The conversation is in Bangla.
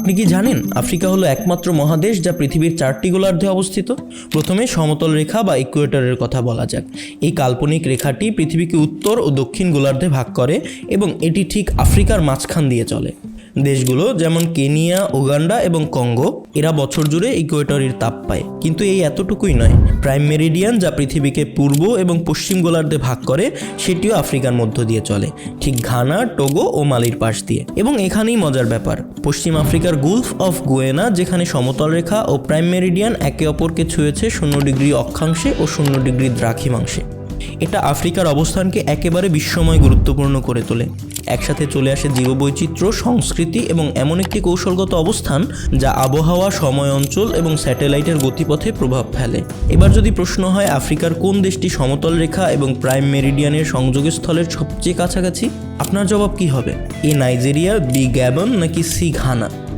আপনি কি জানেন আফ্রিকা হলো একমাত্র মহাদেশ যা পৃথিবীর চারটি গোলার্ধে অবস্থিত? প্রথমে সমতল রেখা বা ইকুয়েটরের কথা বলা যাক। এই কাল্পনিক রেখাটি পৃথিবীকে উত্তর ও দক্ষিণ গোলার্ধে ভাগ করে এবং এটি ঠিক আফ্রিকার মাঝখান দিয়ে চলে। দেশগুলো, যেমন কেনিয়া, উগান্ডা এবং কঙ্গো, এরা বছর জুড়ে ইকুয়েটরের তাপ পায়। কিন্তু এই এতটুকুই নয়। প্রাইম মেরিডিয়ান, যা পৃথিবীকে পূর্ব এবং পশ্চিম গোলার্ধে ভাগ করে, সেটিও আফ্রিকার মধ্য দিয়ে চলে। ঠিক ঘানা, টোগো ও মালির পাশ দিয়ে। এবং এখানেই মজার ব্যাপার, পশ্চিম আফ্রিকার গুলফ অফ গুয়েনা, যেখানে সমতল রেখা ও প্রাইম মেরিডিয়ান একে অপরকে ছুঁয়েছে শূন্য ডিগ্রি অক্ষাংশে ও শূন্য ডিগ্রি দ্রাঘিমাংশে। এটা আফ্রিকার অবস্থানকে একেবারে বিশ্বময় গুরুত্বপূর্ণ করে তোলে। একসাথে চলে আসে জীববৈচিত্র্য, সংস্কৃতি এবং এমন একটি কৌশলগত অবস্থান যা আবহাওয়া, সময় অঞ্চল এবং স্যাটেলাইটের গতিপথে প্রভাব ফেলে। এবার যদি প্রশ্ন হয় আফ্রিকার কোন দেশটি সমতল রেখা এবং প্রাইম মেরিডিয়ানের সংযোগস্থলের সবচেয়ে কাছাকাছি, আপনার জবাব কি হবে? এ নাইজেরিয়া, বি গ্যাবন, নাকি সি ঘানা?